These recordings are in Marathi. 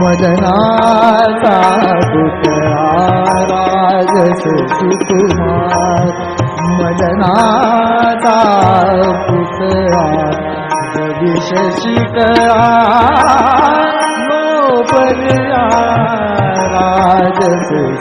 मदनाचा पुतळा राजस सुकुमार मदनाचा पुतळा विष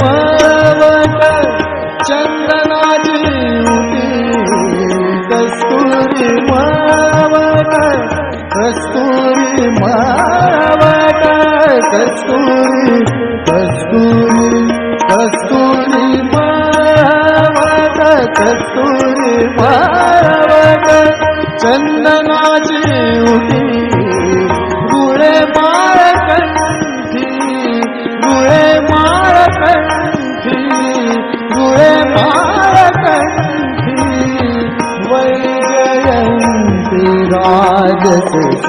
मावट चंदनाची उटी कस्तुरी मावट कस्तुरी मावट कस्तुरी कस्तुरी कस्तुरी मावट कस्तुरी मावट चंदनाची उटी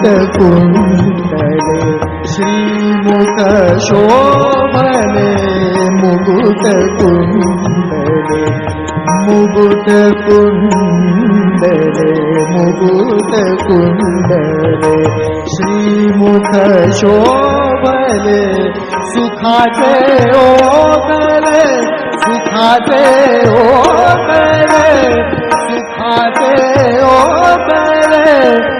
मुकुट कुंडले श्रीमुख शोभले मुकुट कुंडले मुकुट कुंडले मुकुट कुंडले श्रीमुख शोभले सुखाचे ओकले सुखाचे ओकले सुखाचे ओकले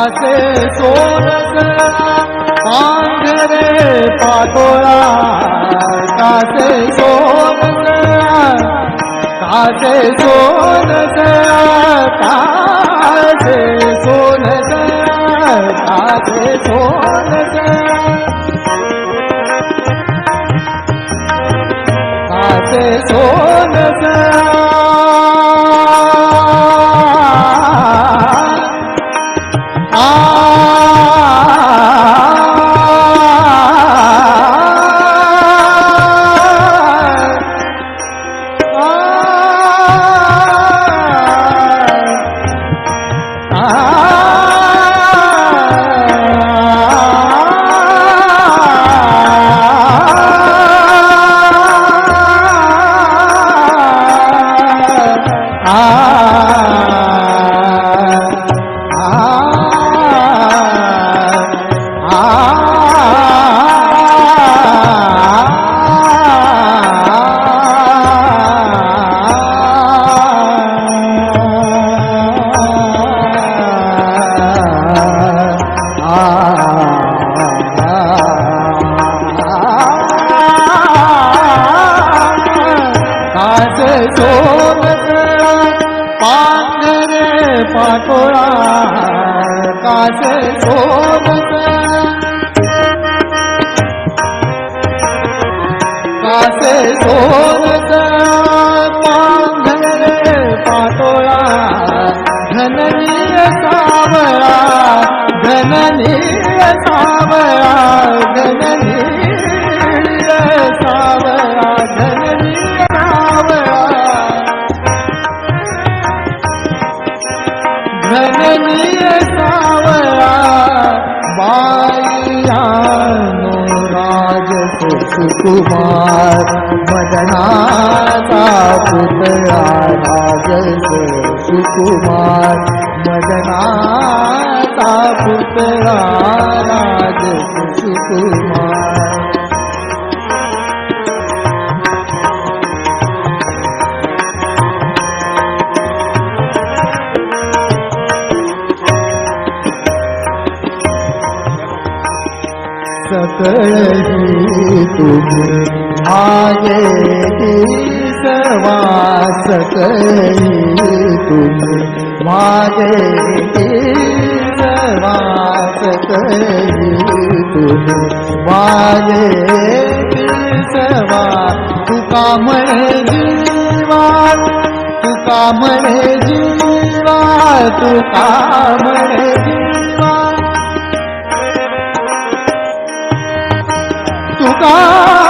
कासे सोनस पांढरे पाटोळा. कासे सोनस कासे सोनस कासे सोनस कासे सोनस कासे सोनस सावळा धननीळ सावळा धननीळ सावळा धननीय सावळा धननीय सावळा बाईयानो राज सुकुमार मदनाचा पुतळा राज सुकुमार मदनाचा पुतळा राज सुकुमार सकळही तुम्ही मागे सर्वा सकळही तुम्ही माझे सर्वा सकळही तुम्ही मागे सर्वा तुका म्हणे जीवा तुका म्हणे जीवा तुका म्हणे जीवा तुका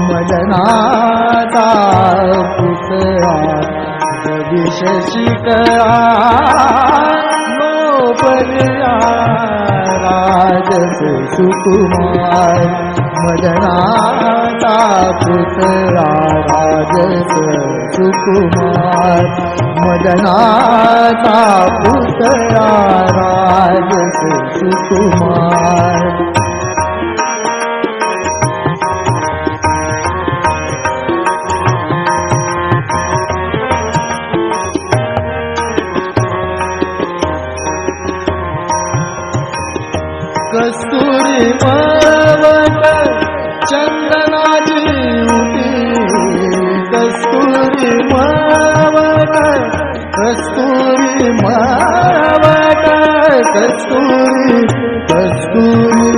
मदनाचा पुतळा जगीश शिकरा लोपरिया राजस सुकुमार मदनाचा पुतळा राजस सुकुमार मदनाचा पुतळा राजस सुकुमार। कस्तुरी कस्तुरी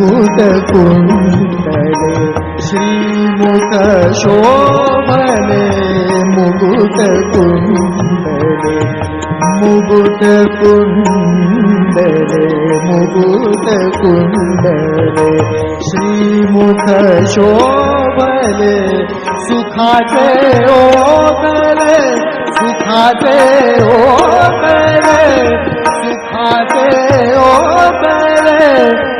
मुकुट कुंडले श्रीमुख शोभले मुकुट कुंडले मुकुट कुंडले मुकुट कुंडले श्रीमुख शोभले सुखाचे ओगले सुखाचे ओगले सुखाचे ओगले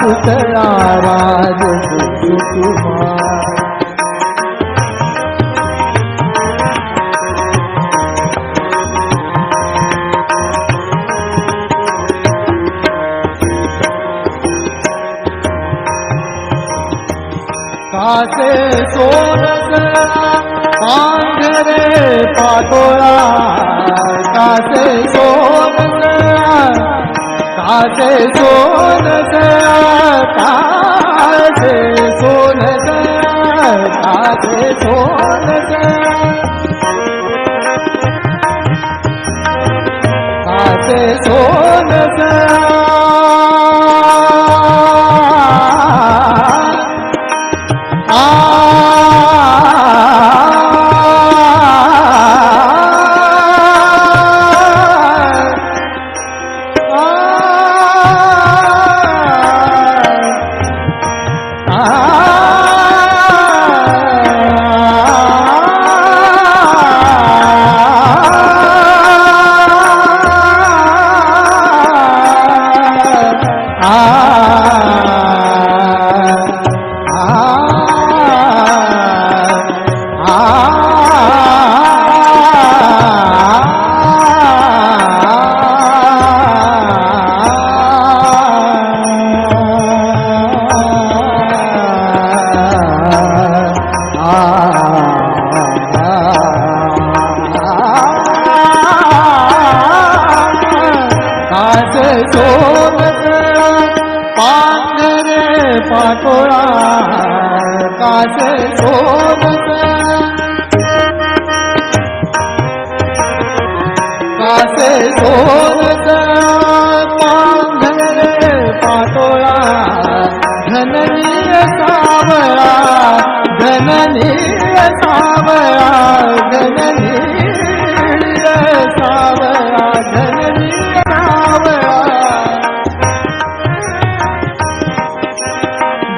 पुतळा राज सुकुमार कासे सोनसळा पांढरे पाटोळा कासे कासे सोनसळा कासे सोनसळा कासे सोनसळा सावळा धननीय सावळा धननीय सावळा धननीय सावळा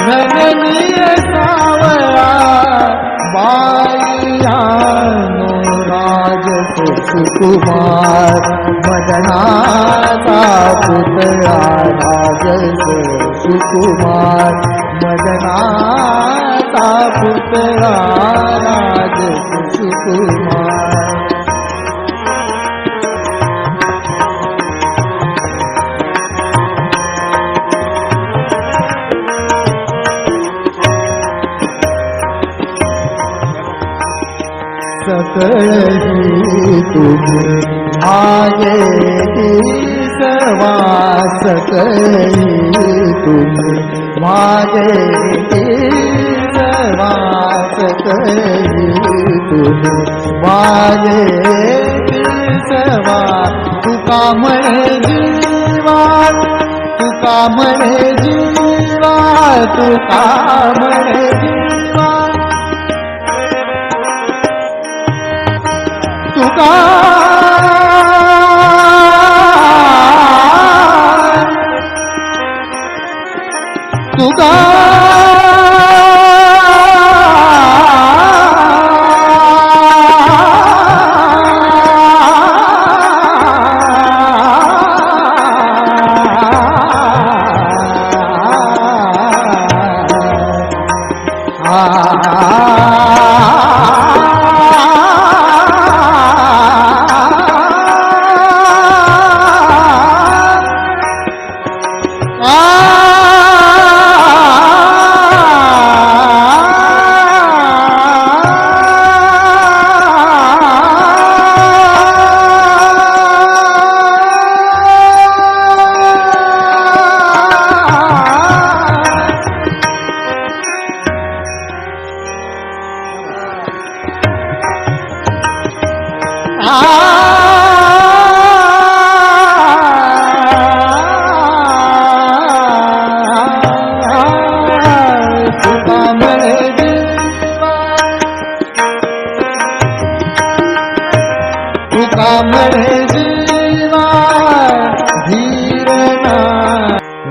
धननीय सावळा बायानो राजस सुकुमार मदनाचा पुतळा राजस सुकुमार मदनाचा पुतळा राजस सुकुमार सकळही तुम्ही मागे दिसवा सकळही तुम्ही मागे दिसवा सकळही तुम्ही मागे सवा तुका म्हणे जीवा तुका म्हणे जीवा तुका म्हणे जीवा तुका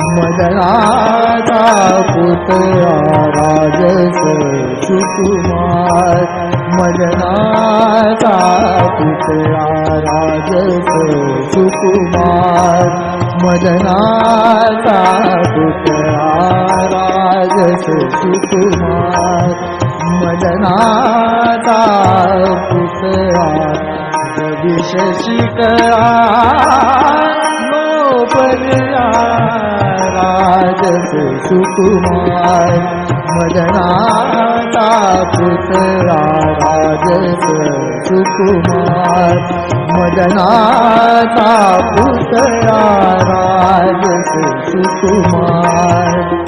मदनाचा पुतळा राजस सुकुमार। मदनाचा पुतळा राजस सुकुमार। मदनाचा पुतळा राजस सुकुमार। मदनाचा पुतळा विष शिकळा मोपल्या राजस सुकुमार मदनाता पुतळा राजस सुकुमार मदनाता पुतळा राजस सुकुमार।